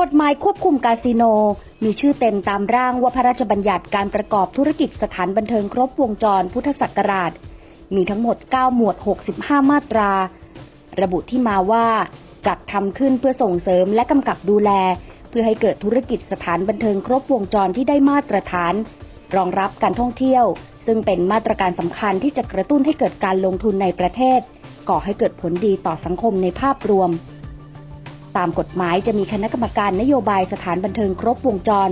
กฎหมายควบคุมคาสิโน มีชื่อเต็มตามร่างว่าพระราชบัญญัติการประกอบธุรกิจสถานบันเทิงครบวงจรพุทธศักราช มีทั้งหมด 9 หมวด 65 มาตรา ระบุที่มาว่า จัดทำขึ้นเพื่อส่งเสริมและกำกับดูแล เพื่อให้เกิดธุรกิจสถานบันเทิงครบวงจรที่ได้มาตรฐาน รองรับการท่องเที่ยว ซึ่งเป็นมาตรการสำคัญที่จะกระตุ้นให้เกิดการลงทุนในประเทศ ก่อให้เกิดผลดีต่อสังคมในภาพรวม ตามกฎหมายจะมีคณะกรรมการนโยบายสถานบันเทิงครบวงจร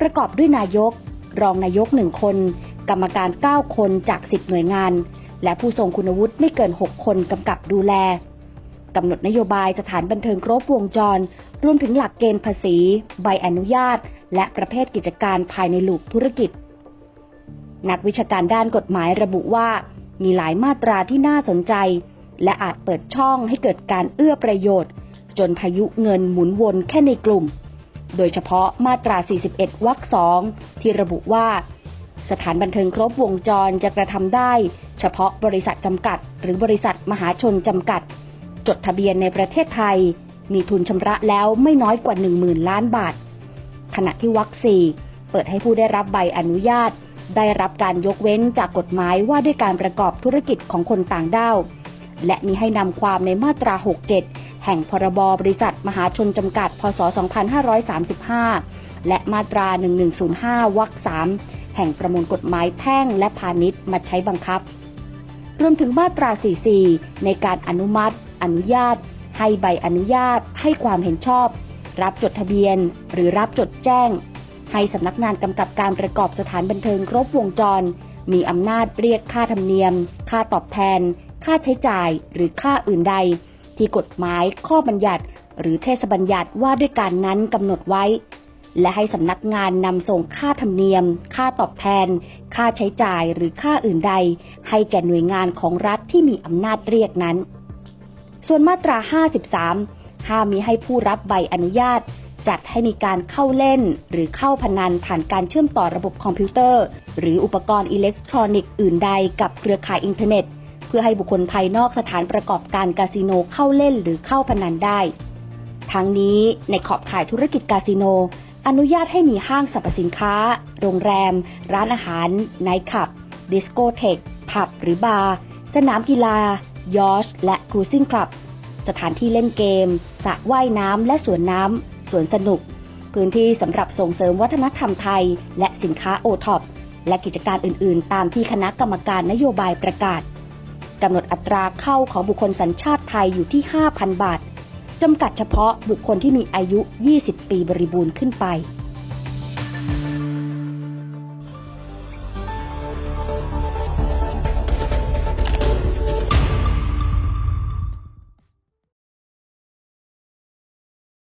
ประกอบด้วยนายก รองนายกหนึ่งคน กรรมการ 9 คนจาก 10 หน่วยงาน และผู้ทรงคุณวุฒิไม่เกิน 6 คนกำกับดูแลกำหนดนโยบายสถานบันเทิงครบวงจร รวมถึงหลักเกณฑ์ภาษี ใบอนุญาต และประเภทกิจการภายในลูกธุรกิจ นักวิชาการด้านกฎหมายระบุว่า มีหลายมาตราที่น่าสนใจ และอาจเปิดช่องให้เกิดการเอื้อประโยชน์ จนพายุเงินหมุนวนแค่ในกลุ่ม โดยเฉพาะมาตรา 41 วรรคสองที่ระบุว่า สถานบันเทิงครบวงจรจะกระทำได้ เฉพาะบริษัทจำกัด หรือบริษัทมหาชนจำกัด จดทะเบียนในประเทศไทย มีทุนชำระแล้วไม่น้อยกว่า 10,000 ล้านบาท ขณะที่วรรคสี่เปิดให้ผู้ได้รับใบอนุญาต ได้รับการยกเว้นจากกฎหมายว่าด้วยการประกอบธุรกิจของคนต่างด้าวและมีให้นำความในมาตรา 67 แห่งพรบบริษัทมหาชนจำกัด พศ 2535 และมาตรา 1105 วรรค 3 แห่งประมวลกฎหมายแพ่งและพาณิชย์มาใช้บังคับ รวมถึงมาตรา 44 ในการอนุมัติ อนุญาต ให้ใบอนุญาต ให้ความเห็นชอบ รับจดทะเบียน หรือรับจดแจ้ง ให้สำนักงานกำกับการประกอบสถานบันเทิงครบวงจร มีอำนาจเรียกค่าธรรมเนียม ค่าตอบแทน ค่าใช้จ่าย หรือค่าอื่นใด ที่กฎหมายข้อบัญญัติ หรือเทศบัญญัติว่าด้วยการนั้นกำหนดไว้ และให้สำนักงานนำส่งค่าธรรมเนียม ค่าตอบแทน ค่าใช้จ่ายหรือค่าอื่นใด ให้แก่หน่วยงานของรัฐที่มีอำนาจเรียกนั้น ส่วนมาตรา 53 ห้ามมีให้ผู้รับใบอนุญาต จัดให้มีการเข้าเล่น หรือเข้าพนันผ่านการเชื่อมต่อระบบคอมพิวเตอร์ หรืออุปกรณ์อิเล็กทรอนิกส์อื่นใดกับเครือข่ายอินเทอร์เน็ต เพื่อให้บุคคลภายนอกสถานประกอบการคาสิโนเข้าเล่นหรือเข้าพนันได้ ทั้งนี้ในขอบข่ายธุรกิจคาสิโน อนุญาตให้มีห้างสรรพสินค้า โรงแรม ร้านอาหารไนท์คลับ ดิสโกเทค ผับหรือบาร์ สนามกีฬา ยอชและครูซิ่งคลับ สถานที่เล่นเกมสระว่ายน้ำและสวนน้ำสวนสนุก พื้นที่สำหรับส่งเสริมวัฒนธรรมไทย และสินค้าโอท็อปและกิจการอื่น ๆ ตามที่คณะกรรมการนโยบายประกาศ กำหนดอัตราเข้าของบุคคลสัญชาติไทยอยู่ที่ 5,000 บาทจำกัดเฉพาะบุคคลที่มีอายุ 20 ปีบริบูรณ์ขึ้นไป